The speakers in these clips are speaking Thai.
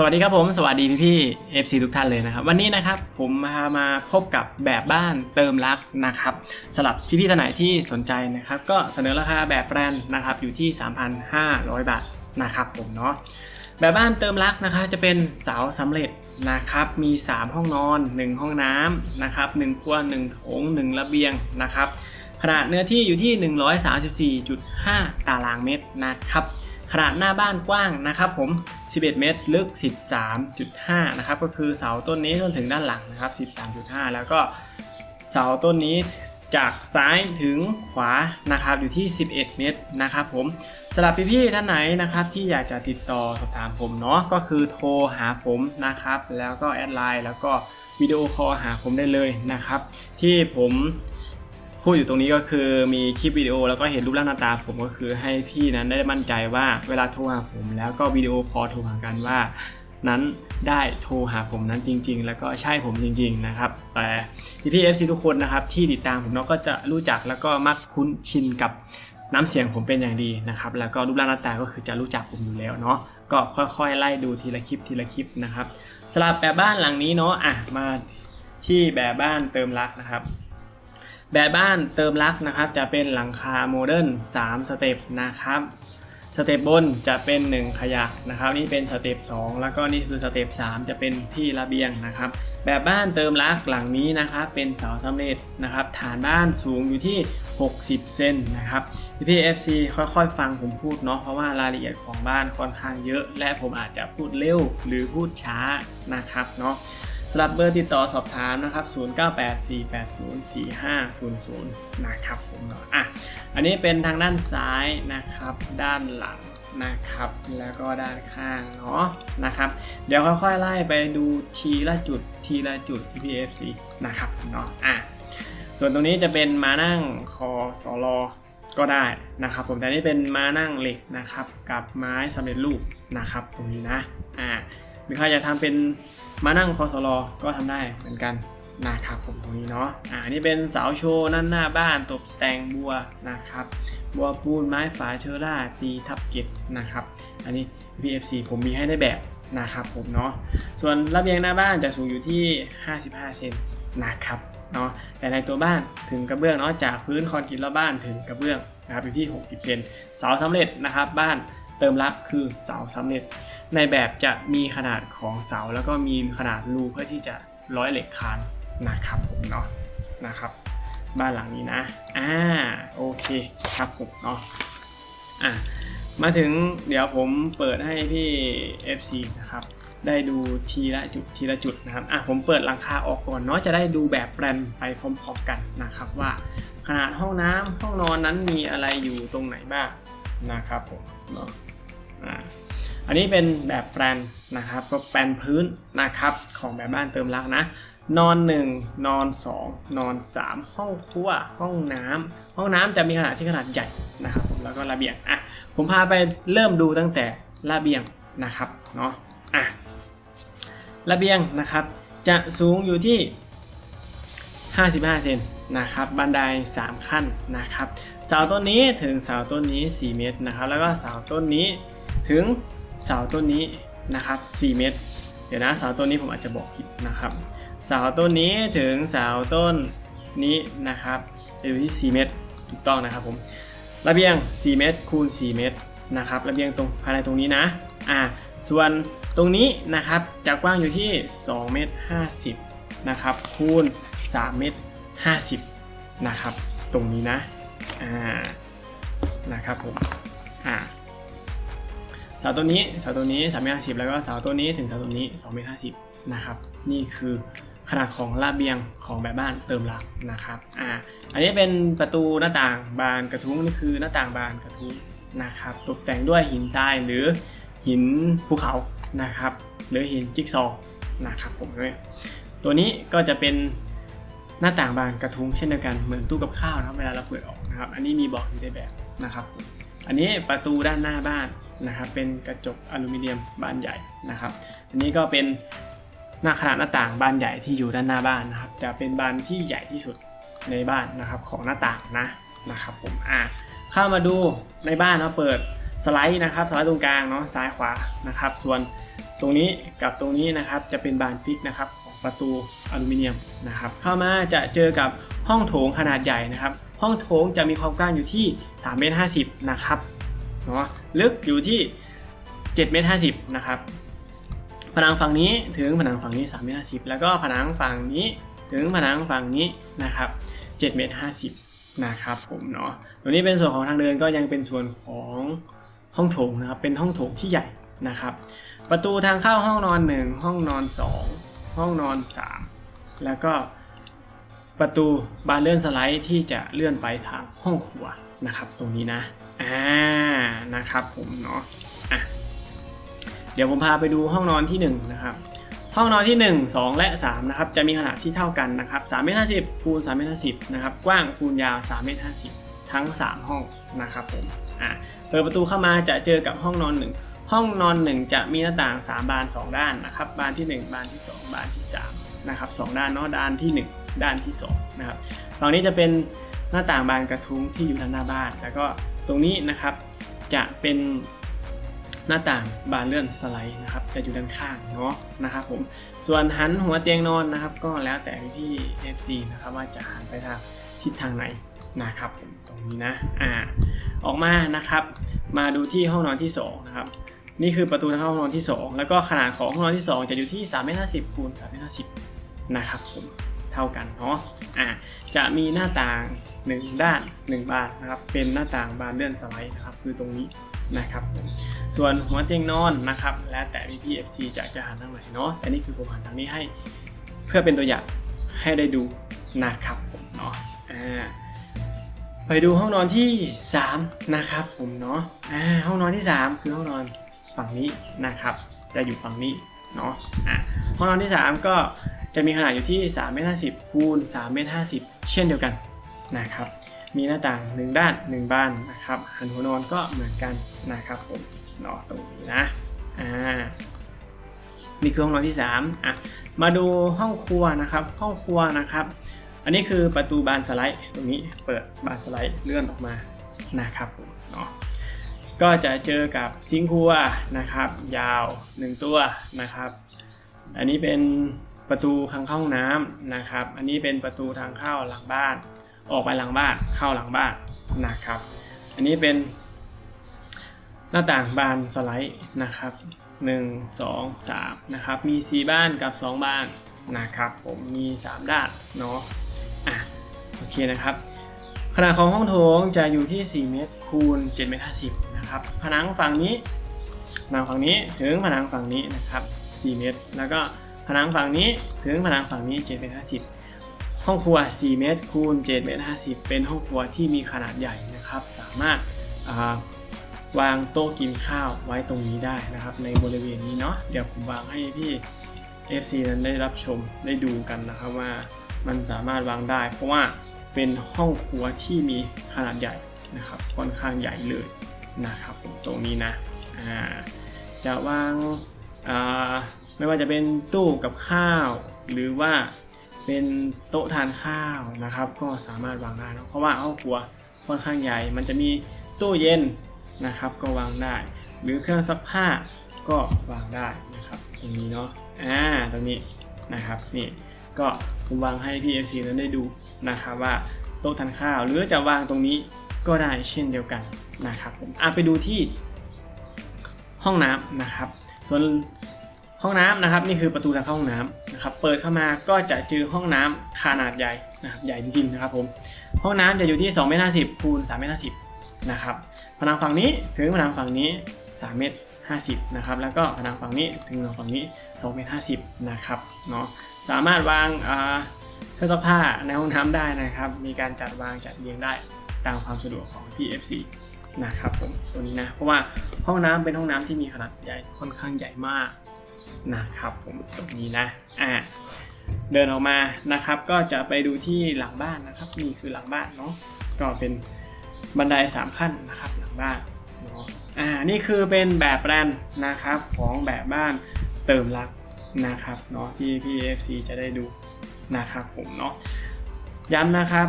สวัสดีครับผมสวัสดีพี่พี่ๆ FC ทุกท่านเลยนะครับ วันนี้นะครับผมมามาพบกับแบบบ้านเติมรักนะครับสำหรับพี่พี่ๆท่านไหนที่สนใจนะครับ ก็เสนอราคาแบบแบรนด์นะครับอยู่ที่ 3,500 บาทนะครับผมเนาะแบบบ้านเติมรักนะครับจะเป็นเสาสำเร็จนะครับ มี 3 ห้องนอน 1 ห้องน้ำนะครับ1ครัว1โถง 1 ระเบียงนะครับขนาดเนื้อที่อยู่ที่ 134.5 ตารางเมตรนะครับ ขนาดหน้าบ้านกว้างนะครับผม 11 เมตร ลึก 13.5 นะครับ ก็คือเสาต้นนี้จนถึงด้านหลังนะครับ 13.5 แล้วก็เสาต้นนี้จากซ้ายถึงขวานะครับอยู่ที่ 11 เมตรนะครับผมสำหรับพี่ๆท่านไหนนะครับที่อยากจะติดต่อสอบถามผมเนาะก็คือโทรหาผมนะครับแล้วก็แอดไลน์แล้วก็วิดีโอคอลหาผมได้เลยนะครับที่ผม พูดอยู่ตรงนี้ก็คือมีคลิปวิดีโอแล้วก็เห็นรูปร่างหน้าตาผมก็คือให้พี่นั้นได้มั่นใจว่าเวลาโทรหาผมแล้วก็วิดีโอคอลโทรหากันว่านั้นได้โทรหาผมนั้นจริง ๆ แล้วก็ใช่ผมจริง ๆ นะครับ แต่พี่พี่เอฟซีทุกคนนะครับที่ติดตามผมเนาะก็จะรู้จักแล้วก็มักคุ้นชินกับน้ำเสียงผมเป็นอย่างดีนะครับ แล้วก็รูปร่างหน้าตาก็คือจะรู้จักผมอยู่แล้วเนาะก็ค่อยๆ ไล่ดูทีละคลิปทีละคลิปนะครับสำหรับแบบบ้านหลังนี้เนาะอะมาที่แบบบ้านเติมรักนะครับ แบบบ้านเติมรักนะครับ จะเป็นหลังคาโมเดิร์น3สเต็ปนะครับสเต็ปบนจะเป็น 1 ขยะนะครับนี่เป็นสเต็ป2แล้วก็นี่คือสเต็ป3จะเป็นที่ระเบียงนะครับ แบบบ้านเติมรักหลังนี้นะครับ เป็นเสาสำเร็จนะครับ ฐานบ้านสูงอยู่ที่ 60 เซนนะครับพี่เอฟซีค่อยๆ ฟังผมพูดเนาะเพราะว่ารายละเอียดของบ้านค่อนข้างเยอะ และผมอาจจะพูดเร็วหรือพูดช้านะครับเนาะ สำหรับเบอร์ติดต่อสอบถามนะครับ 0984804500 นะครับผมเนาะอะ อันนี้เป็นทางด้านซ้ายนะครับ ด้านหลังนะครับ แล้วก็ด้านข้างเนาะนะครับ เดี๋ยวค่อยๆไล่ไปดูทีละจุดทีละจุด PFC นะครับเนาะอะ ส่วนตรงนี้จะเป็นมานั่งคอสอลอก็ได้นะครับ ผมแต่นี่เป็นมานั่งเหล็กนะครับ กับไม้สำเร็จรูปนะครับ ตรงนี้นะอ่า หรือใครจะทำเป็นมานั่งคอสลอก็ทำได้เหมือนกันนะครับผมตรงนี้เนาะ อ่า นี่เป็นเสาโชว์นั่นหน้าบ้านตกแต่งบัวนะครับ บัวปูนไม้ฝาเชอร่าตีทับเก็ดนะครับ อันนี้ PFC ผมมีให้ได้แบบนะครับผมเนาะ ส่วนระเบียงหน้าบ้านจะสูงอยู่ที่ 55 เซนนะครับเนาะ แต่ในตัวบ้านถึงกระเบื้องเนาะจากพื้นคอนกรีตรอบบ้านถึงกระเบื้องนะครับอยู่ที่ 60 เซน เสาสำเร็จนะครับบ้านเติมรับคือเสาสำเร็จ ในแบบจะมีขนาดของเสา แล้วก็มีขนาดรูเพื่อที่จะร้อยเหล็กคานนะครับผมเนาะนะครับ บ้านหลังนี้นะอ่าโอเคครับผมเนาะอะมาถึงเดี๋ยวผมเปิดให้พี่ FC นะครับได้ดูทีละจุดทีละจุดนะครับอะผมเปิดหลังคาออกก่อนเนาะจะได้ดูแบบแปลนไปพร้อมๆกันนะครับว่าขนาดห้องน้ำห้องนอนนั้นมีอะไรอยู่ตรงไหนบ้างนะครับผมเนาะอ่า อันนี้เป็นแบบแปลนนะครับก็แปลนพื้นนะครับของแบบบ้านเติมรักนะ นอน 1 นอน 2 นอน 3 ห้องครัวห้องน้ำห้องน้ำจะมีขนาดที่ขนาดใหญ่นะครับผมแล้วก็ระเบียงอะผมพาไปเริ่มดูตั้งแต่ระเบียงนะครับเนาะอะระเบียงนะครับ จะสูงอยู่ที่ 55 เซนนะครับบันได 3 ขั้นนะครับเสาต้นนี้ถึงเสาต้นนี้ 4 เมตรนะครับแล้วก็เสาต้นนี้ถึง เสาต้นนี้นะครับ4เมตร เดี๋ยวนะเสาต้นนี้ผมอาจจะบอกผิดนะครับ เสาต้นนี้ถึงเสาต้นนี้นะครับจะอยู่ที่ 4 เมตรถูกต้องนะครับผมระเบียง 4 เมตรคูณ 4 เมตรนะครับระเบียงตรงภายในตรงนี้นะอ่าส่วนตรงนี้นะครับจะกว้างอยู่ที่ 2 เมตร 50นะครับคูณ 3 เมตร 50นะครับตรงนี้นะอ่านะครับผมอ่า เสาตัวนี้เสาตัวนี้3เมตร50แล้วก็เสาตัวนี้ถึงเสาตัวนี้2เมตร50นะครับนี่คือขนาดของระเบียงของแบบบ้านเติมรักนะครับอ่าอันนี้เป็นประตูหน้าต่างบานกระทุ้งนี่คือหน้าต่างบานกระทุ้งนะครับตกแต่งด้วยหินทรายหรือหินภูเขานะครับหรือหินจิ๊กซอว์นะครับผมด้วยตัวนี้ก็จะเป็นหน้าต่างบานกระทุ้งเช่นเดียวกันเหมือนตู้กับข้าวนะครับเวลาเราเปิดออกนะครับอันนี้มีบอกอยู่ในแบบนะครับ อันนี้ประตูด้านหน้าบ้าน นะครับเป็นกระจกอลูมิเนียมบานใหญ่นะครับ อันนี้ก็เป็นหน้าขนาดหน้าต่างบานใหญ่ที่อยู่ด้านหน้าบ้านนะครับ จะเป็นบานที่ใหญ่ที่สุดในบ้านนะครับของหน้าต่างนะนะครับผมอ่าเข้ามาดูในบ้านเราเปิดสไลด์นะครับสไลด์ตรงกลางเนาะซ้ายขวานะครับ ส่วนตรงนี้กับตรงนี้นะครับจะเป็นบานฟิกนะครับของประตูอลูมิเนียมนะครับ เข้ามาจะเจอกับห้องโถงขนาดใหญ่นะครับ ห้องโถงจะมีความกว้างอยู่ที่3เมตร50นะครับ เนาะลึกอยู่ที่7เมตร50นะครับผนังฝั่งนี้ถึงผนังฝั่งนี้3เมตร50 แล้วก็ผนังฝั่งนี้ถึงผนังฝั่งนี้นะครับ7เมตร50นะครับผมเนาะตัวนี้เป็นส่วนของทางเดินก็ยังเป็นส่วนของห้องโถงนะครับเป็นห้องโถงที่ใหญ่นะครับ ประตูทางเข้าห้องนอน 1 ห้องนอน 2 ห้องนอน 3 แล้วก็ประตูบานเลื่อนสไลด์ที่จะเลื่อนไปทางห้องครัว นะครับ ตรงนี้นะอ่านะครับผมเนาะอะเดี๋ยวผมพาไปดูห้องนอนที่1นะครับห้องนอนที่ 1 2 และ 3 นะครับ จะมีขนาดที่เท่ากันนะครับ3เมตร50คูณ3เมตร50นะครับ กว้างคูณยาว3เมตร50 ทั้ง 3 ห้องนะครับผม อะ เปิดประตูเข้ามาจะเจอกับห้องนอน 1 ห้องนอน 1 จะมีหน้าต่าง 3 บาน 2 ด้านนะครับ บานที่ 1 บานที่ 2 บานที่3นะครับ 2 ด้านเนาะ ด้านที่ 1 ด้านที่2นะครับ ฝั่งนี้จะเป็น หน้าต่างบานกระทุ้งที่อยู่ทางหน้าบ้าน แล้วก็ตรงนี้นะครับจะเป็นหน้าต่างบานเลื่อนสไลด์นะครับจะอยู่ด้านข้างเนาะนะครับผมส่วนหันหัวเตียงนอนนะครับ ก็แล้วแต่พี่ FC นะครับว่าจะหันไปทางทิศทางไหนนะครับผมตรงนี้นะอ่าออกมานะครับ มาดูที่ห้องนอนที่2นะครับนี่คือประตูทางเข้าห้องนอนที่ 2 แล้วก็ขนาดของห้องนอนที่ 2 จะอยู่ที่3เมตร50คูณ3เมตร50นะครับผมเท่ากันเนาะอ่าจะมีหน้าต่าง 1 ด้าน 1 บานนะครับ เป็นหน้าต่างบานเลื่อนสไลด์นะครับ คือตรงนี้นะครับผมส่วนหัวเตียงนอนนะครับ แล้วแต่พี่พีเอฟซีจะจะหันทางไหนเนาะแต่นี่คือผมหันทางนี้ให้เพื่อเป็นตัวอย่างให้ได้ดูนะครับผมเนาะอ่าไปดูห้องนอนที่ 3 นะครับ ผมเนาะอ่าห้องนอนที่ 3 คือห้องนอนฝั่งนี้นะครับ จะอยู่ฝั่งนี้เนาะอ่าห้องนอนที่ 3 ก็จะมีขนาดอยู่ที่3เมตร50คูณ3เมตร50เช่นเดียวกัน นะครับ มีหน้าต่าง 1 ด้าน 1 บานนะครับหันหัวนอนก็เหมือนกันนะครับผมเนาะตรงนี้นะอ่านี่คือห้องนอนที่3อะมาดูห้องครัวนะครับ ห้องครัวนะครับ อันนี้คือประตูบานสไลด์ตรงนี้เปิดบานสไลด์เลื่อนออกมานะครับผมเนาะก็จะเจอกับซิงค์ครัวนะครับ ยาว 1 ตัวนะครับ อันนี้เป็นประตูทางเข้าห้องน้ำนะครับ อันนี้เป็นประตูทางเข้าหลังบ้าน ออกไปหลังบ้านเข้าหลังบ้านนะครับ อันนี้เป็นหน้าต่างบานสไลด์นะครับ 1 2 3นะครับมี 4 บ้านกับ 2 บ้านนะครับผมมี 3 ด้านเนาะอะโอเคนะครับ ขนาดของห้องโถงจะอยู่ที่ 4 เมตรคูณ7เมตร50นะครับผนังฝั่งนี้ผนังฝั่งนี้ถึงผนังฝั่งนี้นะครับ 4 เมตร แล้วก็ผนังฝั่งนี้ถึงผนังฝั่งนี้7เมตร50 ห้องครัว 4 เมตรคูณ7เมตร50 เป็นห้องครัวที่มีขนาดใหญ่นะครับ สามารถาวางโต๊ะกินข้าวไว้ตรงนี้ได้นะครับ ในบริเวณนี้เนาะเดี๋ยวผมวางให้พี่ FC นั้นได้รับชมได้ดูกันนะครับว่ามันสามารถวางได้ เพราะว่าเป็นห้องครัวที่มีขนาดใหญ่นะครับค่อนข้างใหญ่เลยนะครับผมตรงนี้นะจะวางาไม่ว่าจะเป็นตู้กับข้าว หรือว่า เป็นโต๊ะทานข้าวนะครับ ก็สามารถวางได้เนะเพราะว่าห้องครัวค่อนข้างใหญ่ มันจะมีตู้เย็นนะครับ ก็วางได้ หรือเครื่องซักผ้าก็วางได้นะครับตรงนี้เนาะอ่าตรงนี้นะครับนี่ก็ผมวางให้พี่ FC นั้นได้ดูนะครับว่าโต๊ะทานข้าว หรือจะวางตรงนี้ก็ได้เช่นเดียวกันนะครับผมอะไปดูที่ห้องน้ำนะครับ ส่วน ห้องน้ำนะครับนี่คือประตูทางเข้าห้องน้ำนะครับเปิดเข้ามาก็จะเจอห้องน้ำขนาดใหญ่นะครับใหญ่จริงๆนะครับผมห้องน้ำจะอยู่ที่2เมตร50คูณ3เมตร50นะครับผนังฝั่งนี้ถึงผนังฝั่งนี้3เมตร50นะครับแล้วก็ผนังฝั่งนี้ถึงผนังฝั่งนี้2เมตร50นะครับเนาะสามารถวางเครื่องซักผ้าในห้องน้ำได้นะครับ มีการจัดวางจัดเรียงได้ตามความสะดวกของ PFC นะครับผมตัวนี้นะเพราะว่าห้องน้ำเป็นห้องน้ำที่มีขนาดใหญ่ค่อนข้างใหญ่มาก นะครับผมตรงนี้นะอ่าเดินออกมานะครับ ก็จะไปดูที่หลังบ้านนะครับนี่คือหลังบ้านเนาะก็เป็นบันไดสามขั้นนะครับหลังบ้านเนาะอ่านี่คือเป็นแบบแปลนนะครับของแบบบ้านเติมรักนะครับเนาะที่พี่ FC จะได้ดูนะครับผมเนาะย้ำนะครับ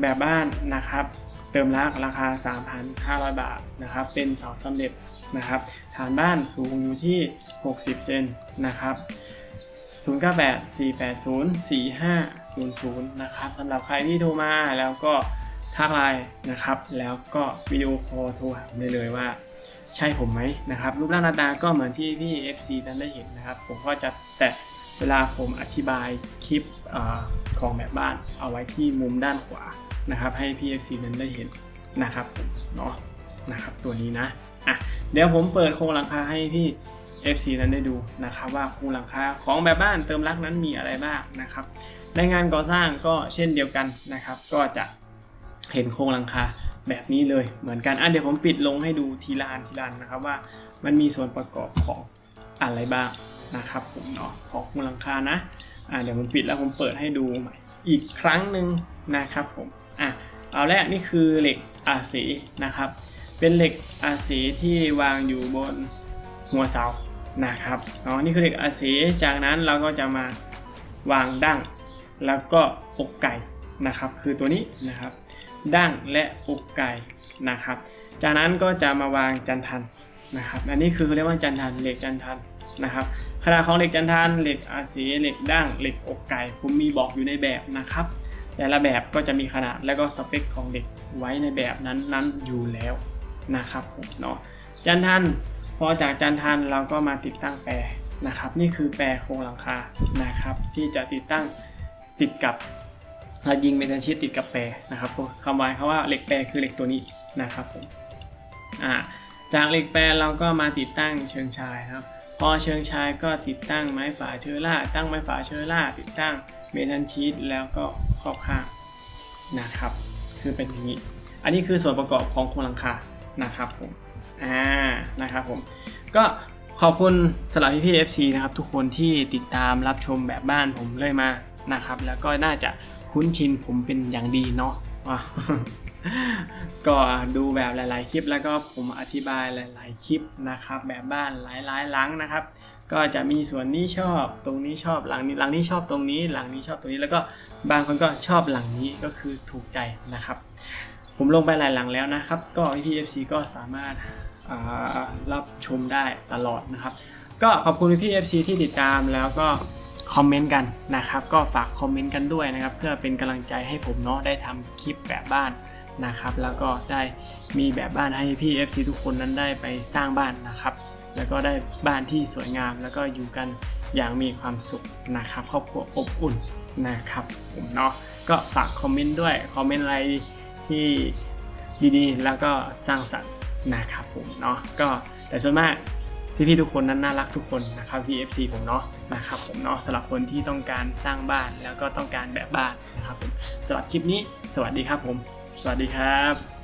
แบบบ้านนะครับ เติมรักราคา 3,500 บาทนะครับ เป็นเสาสำเร็จนะครับ ฐานบ้านสูงอยู่ที่ 60 เซนนะครับ 0984804500 นะครับสำหรับใครที่โทรมาแล้วก็ทักไลน์นะครับ แล้วก็วิดีโอคอลโทรหาผมได้เลยว่าใช่ผมไหมนะครับ รูปร่างหน้าตาก็เหมือนที่พี่ FC นั้นได้เห็นนะครับ ผมก็จะแตะ เวลาผมอธิบายคลิปอของแบบบ้านเอาไว้ที่มุมด้านขวานะครับ ให้พี่ FC นั้นได้เห็นนะครับเนาะนะครับตัวนี้นะอะเดี๋ยวผมเปิดโครงหลังคาให้พี่ FC นั้นได้ดูนะครับว่าโครงหลังคาของแบบบ้านเติมรักนั้นมีอะไรบ้างนะครับ ในงานก่อสร้างก็เช่นเดียวกันนะครับ ก็จะเห็นโครงหลังคาแบบนี้เลยเหมือนกันอะเดี๋ยวผมปิดลงให้ดูทีละอันทีละอันนะครับว่ามันมีส่วนประกอบของอะไรบ้าง นะครับผมเนาะของโครงหลังคานะอะเดี๋ยวผมปิดแล้วผมเปิดให้ดูใหม่อีกครั้งหนึ่งนะครับผมอะเอาแรกนี่คือเหล็กอาสีนะครับ เป็นเหล็กอาสีที่วางอยู่บนหัวเสานะครับเนาะนี่คือเหล็กอาสีจากนั้นเราก็จะมาวางดั้ง แล้วก็อกไก่นะครับ คือตัวนี้นะครับดั้งและอกไก่นะครับ จากนั้นก็จะมาวางจันทันนะครับ อันนี้คือเรียกว่าจันทันเหล็กจันทัน นะครับขนาดของเหล็กจันทันเหล็กอาศีเหล็กดั้งเหล็กอกไก่ ผมมีบอกอยู่ในแบบนะครับ แต่ละแบบก็จะมีขนาดและก็สเปคของเหล็กไว้ในแบบนั้นนั้นอยู่แล้วนะครับผมเนาะจันทันพอจากจันทันเราก็มาติดตั้งแปรนะครับ นี่คือแปรโครงหลังคานะครับ ที่จะติดตั้งติดกับเรายิงเมทัลชีตติดกับแปรนะครับคำหมายเขาว่าเหล็กแปรคือเหล็กตัวนี้นะครับผมอ่าจากเหล็กแปรเราก็มาติดตั้งเชิงชายครับ พอเชิงชายก็ติดตั้งไม้ฝาเชอร่า ตั้งไม้ฝาเชอร่า ติดตั้งเมทัลชีตแล้วก็ครอบข้างนะครับ คือเป็นอย่างนี้ อันนี้คือส่วนประกอบของโครงหลังคานะครับผมอ่านะครับผมก็ขอบคุณสำหรับพี่พี่ FC นะครับทุกคนที่ติดตามรับชมแบบบ้านผมเรื่อยมานะครับ แล้วก็น่าจะคุ้นชินผมเป็นอย่างดีเนาะ ก็ดูแบบหลาย ๆ คลิปแล้วก็ผมอธิบายหลาย ๆ คลิปนะครับ แบบบ้านหลาย ๆ หลังนะครับ ก็จะมีส่วนนี้ชอบตรงนี้ชอบหลังนี้หลังนี้ชอบตรงนี้ หลังนี้ชอบตรงนี้แล้วก็บางคนก็ชอบหลังนี้ก็คือถูกใจนะครับ ผมลงไปหลายหลังแล้วนะครับ ก็พี่ FC ก็สามารถรับชมได้ตลอดนะครับ ก็ขอบคุณพี่ FC ที่ติดตามแล้วก็คอมเมนต์กันนะครับ ก็ฝากคอมเมนต์กันด้วยนะครับ เพื่อเป็นกำลังใจให้ผมเนาะได้ทำคลิปแบบบ้าน นะครับ แล้วก็ได้มีแบบบ้านให้พี่ FC ทุกคนนั้นได้ไปสร้างบ้านนะครับ แล้วก็ได้บ้านที่สวยงาม แล้วก็อยู่กันอย่างมีความสุขนะครับ ครอบครัวอบอุ่นนะครับผมเนาะก็ฝากคอมเมนต์ด้วยคอมเมนต์อะไรที่ดีๆ แล้วก็สร้างสรรค์นะครับผมเนาะก็แต่ส่วนมากพี่ๆทุกคนนั้นน่ารักทุกคนนะครับพี่ FC ผมเนาะนะครับผมเนาะสำหรับคนที่ต้องการสร้างบ้านแล้วก็ต้องการแบบบ้านนะครับผมสำหรับคลิปนี้ สวัสดีครับผม สวัสดีครับ